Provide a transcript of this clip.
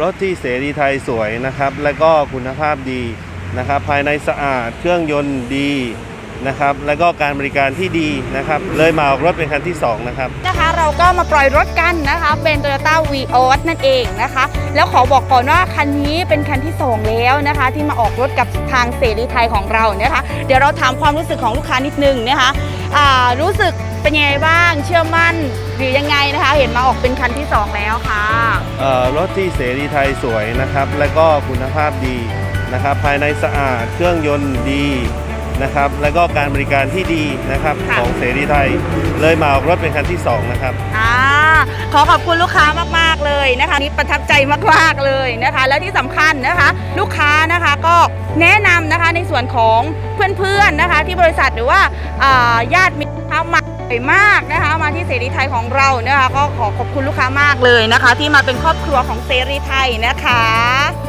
รถที่เสรีไทยสวยนะครับ และก็คุณภาพดีนะครับ ภายในสะอาดเครื่องยนต์ดีนะครับ และก็การบริการที่ดีนะครับ เลยมาออกรถเป็นคันที่สองนะครับ นะคะเราก็มาปล่อยรถกันนะคะ เป็น Toyota v ีออนั่นเองนะคะ แล้วขอบอกก่อนว่าคันนี้เป็นคันที่ 2 แล้วนะคะ ที่มาออกรถกับทางเสรีไทยของเรานะคะ เดี๋ยวเราถามความรู้สึกของลูกค้านิดนึงนะคะอ่ารู้ส เป็นยังไงบ้างเชื่อมั่นหรือยังไงนะคะ เห็นมาออกเป็นคันที่ 2 แล้วค่ะเอ่อรถที่เสรีไทยสวยนะครับ และก็คุณภาพดีนะครับ ภายในสะอาดเครื่องยนต์ดีนะครับ และก็การบริการที่ดีนะครับค่ะ ของเสรีไทย เลยมาออกรถเป็นคันที่สองนะครับ อ่าขอขอบคุณลูกค้ามากๆเลยนะคะนี่ประทับใจมากๆเลยนะคะ และที่สำคัญนะคะ ลูกค้านะคะก็แนะนำนะคะในส่วนของเพื่อนๆนะคะ ที่บริษัทหรือว่าอ่าญาติมิตร นะคะมาบ่อยมากนะคะ มาที่เสรีไทยของเรานะคะก็ขอขอบคุณลูกค้ามากเลยนะคะ ที่มาเป็นครอบครัวของเสรีไทยนะคะ